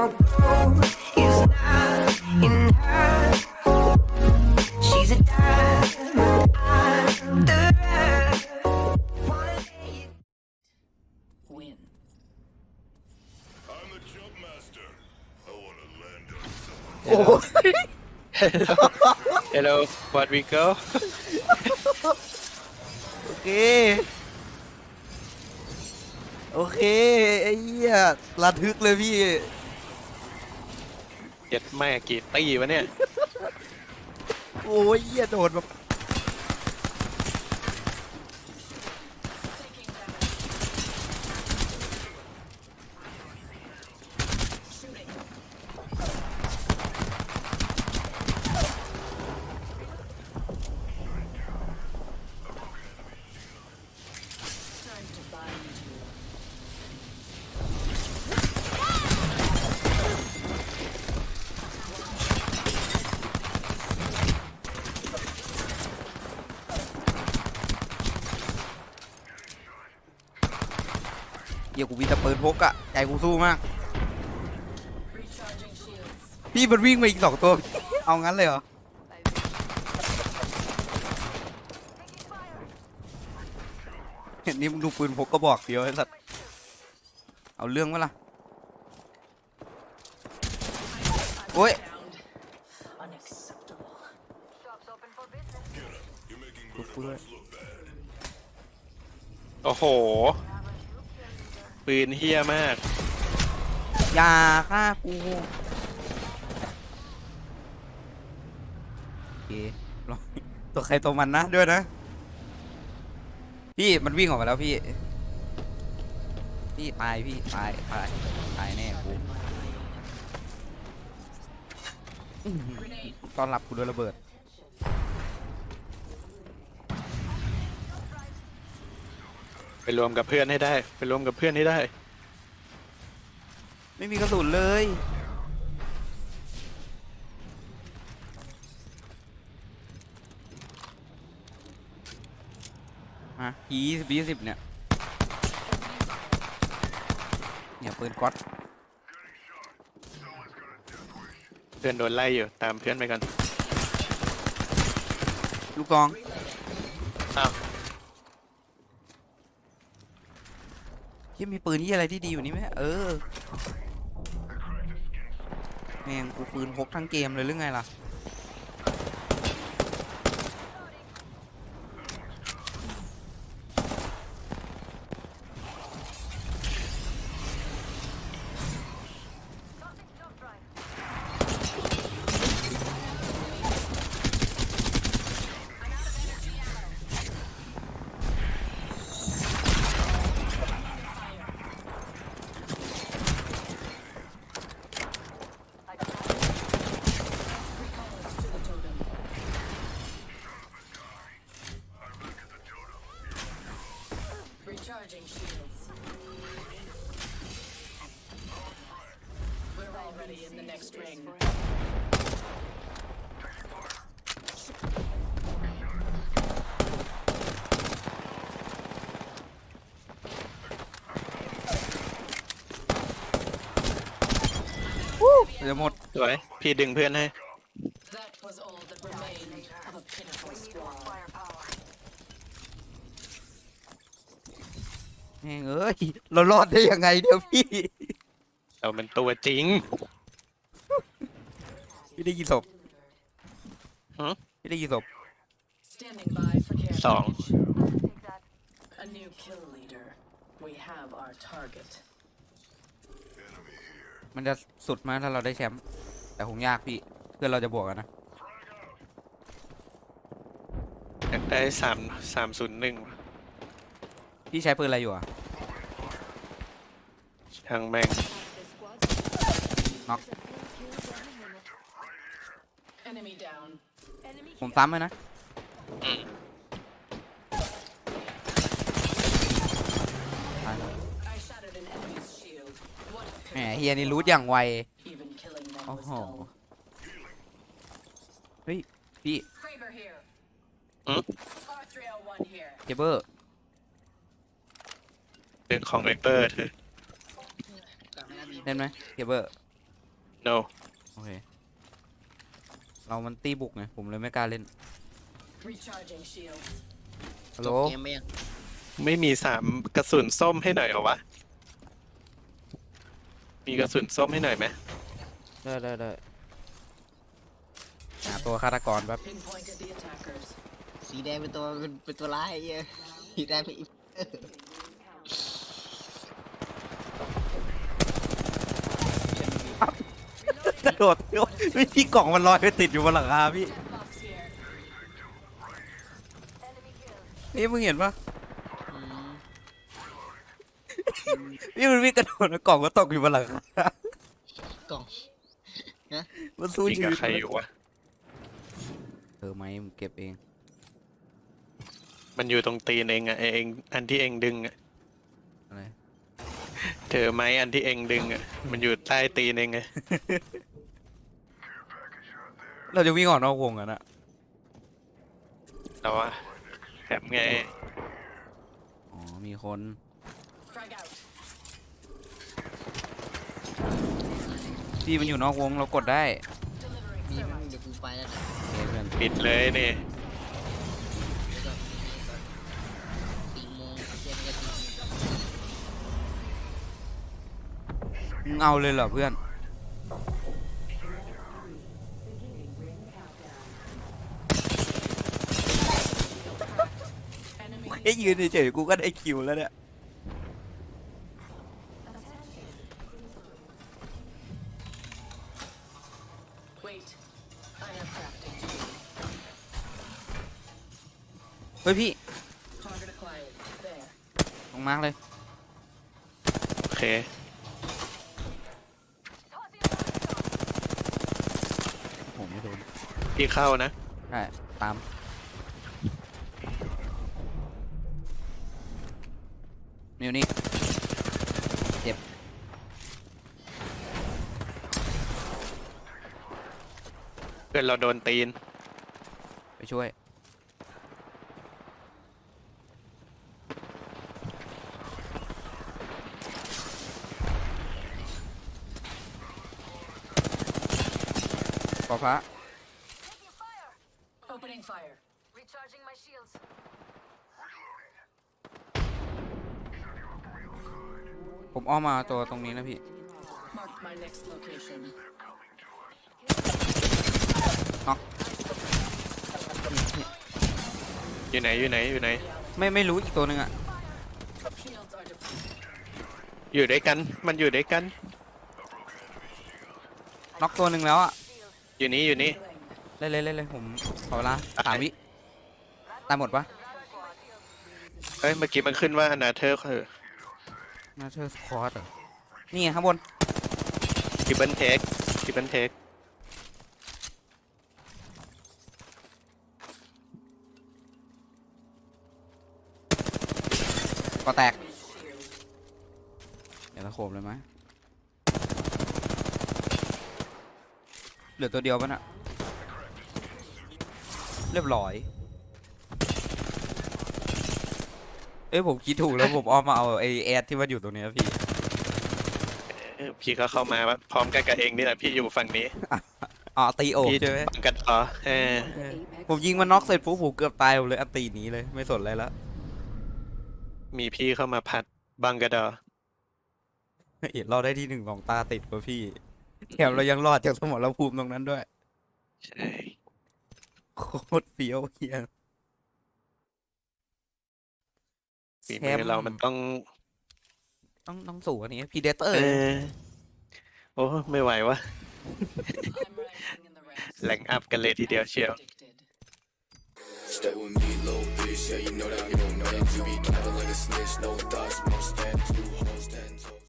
our goal is not in her. She's a diamond under her. Wanna lay it Win. I'm the jump master. I want to land on someone. โอ้โห Hello what we go โอเค โอเค ไอ้เหี้ยระทึกเลยพี่ เจ็ดแม่กี่ตีวะเนี่ย โอ้ยเหี้ยโดดแบบ เหี้ยกูมีแต่ปืนพกอะใจกูสู้มาก พี่มันวิ่งมาอีกสองตัว เอางั้นเลยเหรอ เห็นนี่มึงดูปืนพกก็บอกเดียวไอ้สัตว์เอาเรื่องวะล่ะ โอ้ย Found. Unacceptable. You're making ดูกูด้วย look bad. โอ้โห ปืนเฮี้ยมาก อย่าฆ่ากูโอเคลองตัวใครตัวมันนะด้วยนะ พี่มันวิ่งออกมาแล้วพี่ พี่ตายพี่ตายตายตายแน่กูอื้อหือต้อนรับกูด้วยระเบิด ไป รวมกับเพื่อนให้ได้ ไปรวมกับเพื่อนให้ได้ ไม่มีกระสุนเลยฮะยี่สิบยี่สิบเนี่ย เนี่ยปืนก๊อตเพื่อนโดนไล่อยู่ ตามเพื่อนไปกัน ลูกกอง อ้าว ที่มีปืนที่อะไรที่ดีอยู่นี่ไหมเออแม่งกูปืนพกทั้งเกมเลยหรือไงล่ะ already in the next ring. เดี๋ยวหมด สวย พี่ดึงเพื่อนให้ That was all that remained of a pitiful squad. แม่งเอ้ยเรารอดได้ยังไงเดี๋ยวพี่ เราเป็นตัวจริง พี่ได้กี่ศพฮะพี่ได้กี่ศพ Standing by for care สอง package. A new kill leader. We have our target. มันจะสุดมากถ้าเราได้แชมป์ แต่คงยากพี่ เพื่อนเราจะบวกกันนะ อยากได้สามสามศูนย์หนึ่งพี่ใช้ปืนอะไรอยู่อะช่างแม่ง Enemy down. ผมซ้ำเลยนะ อืมตายแล้ว I shattered an enemy's shield. What a แหม pity. เฮียนี่รู้อย่างไว Even killing them โอ้ was โห dull. เฮ้ย พี่ Kraber here. Hmm? R301 here. เคเบอร์เรื่องของเรเปอร์เธอเล่นไหมเคเบอร์ no โอเค เรามันตีบุกไง ผมเลยไม่กล้าเล่น Recharging shields. ฮัลโหลจบเกมไหมยังไม่มีสามกระสุนส้มให้หน่อยเหรอวะ มีกระสุนส้มให้หน่อยไหมได้ได้ได้หาตัวฆาตกรแป๊บ Pinpointed the attackers. สีแดงเป็นตัวเป็นเป็นตัวร้ายไอ้เหี้ยสีแดงเป็นอี กระ โดดโอ๊ยไม่พี่กล่องมันลอยไปติดอยู่บนหลังคาพี่ Box here. นี่มึงเห็นปะอืมพี่มันวิ่งกระโดดแล้วกล่องก็ตกอยู่บนหลังคากล่องมันสู้ยิงชีกับวิตใครอยู่วะเธอไหมมึงเก็บเอง มันอยู่ตรงตีนเองอะไอ้เองอันที่เองดึงอะอะไร เธอไหมอันที่เองดึงอะมันอยู่ใต้ตีนเองไง เราจะวิ่งออกนอกวงกันอะแต่ว่าแถมไงอ๋อ มีคน Frag out. พี่มันอยู่นอกวงเรากดได้ Delivering มีมั้ thermite. งเดี๋ยวกูไปแล้วนะโอเคเพื่อนปิดเลยนี่เดี๋ยวก่อนสี่โมงเย็นกันสี่โมงมึงเอาเลยเหรอเพื่อน แค่ยืนเฉยๆกูก็ได้คิวแล้วเนี่ย Wait. I have crafting. เฮ้ยพี่ Target acquired. There. ลงมากเลย โอเค ผมไม่โดนพี่เข้านะ ใช่ตาม นิวนี่เจ็บเพื่อนเราโดนตีน ไปช่วย ขอพระ Opening fire. Recharging my shields. ผมอ้อมมาตัวตรงนี้นะพี่ Marked my next location. อยู่ไหนอยู่ไหนอยู่ไหน ไม่ไม่รู้อีกตัวหนึ่งอะ Shields are depleted. อยู่ด้วยกันมันอยู่ด้วยกันน็อกตัวหนึ่งแล้วอะอยู่นี่อยู่นี่เล่นเล่นเล่นเลยผมขอเวลาสามวิตายหมดปะเฮ้ยเมื่อกี้มันขึ้นว่าอนาเธอร์ คือนาเธอร์สควอตเหรอนี่ไงข้างบนทิปเปิลเทคทิปเปิลเทคก็แตกเดี๋ยวตะโขบเลยไหมเหลือตัวเดียวปะน่ะเรียบร้อย เอ้ยผมคิดถูกแล้วผมอ้อมมาเอาไอแอดที่มันอยู่ตรงเนี้ยพี่ เออพี่ก็เข้ามาพร้อมกันกับเองนี่แหละพี่อยู่ฝั่งนี้อ๋อตีโอบพี่ใช่ไหมบังกันอ๋อเออเออผมยิงมันน็อกเสร็จปุ๊บผมเกือบตายผมเลยอันตีหนี้เลยไม่สนอะไรแล้วมีพี่เข้ามาพัดบังกระดอเห็นเราได้ที่หนึ่งของตาติดป่ะพี่แถมเรายังรอดจากสมรภูมิตรงนั้นด้วย ใช่ โคตรเฟี้ยวเฮีย ฝีมือเรามันต้อง ต้องต้องสูงกว่านี้พีเดเตอเอร์อโอ้ไม่ไหววะ I'm rising in the ranks. แหลงอัพกันเลยทีเดียวเชียว Predicted. Stay with me, little bitch. Yeah, you know that I'm your man. You be capping like a snitch, no thoughts.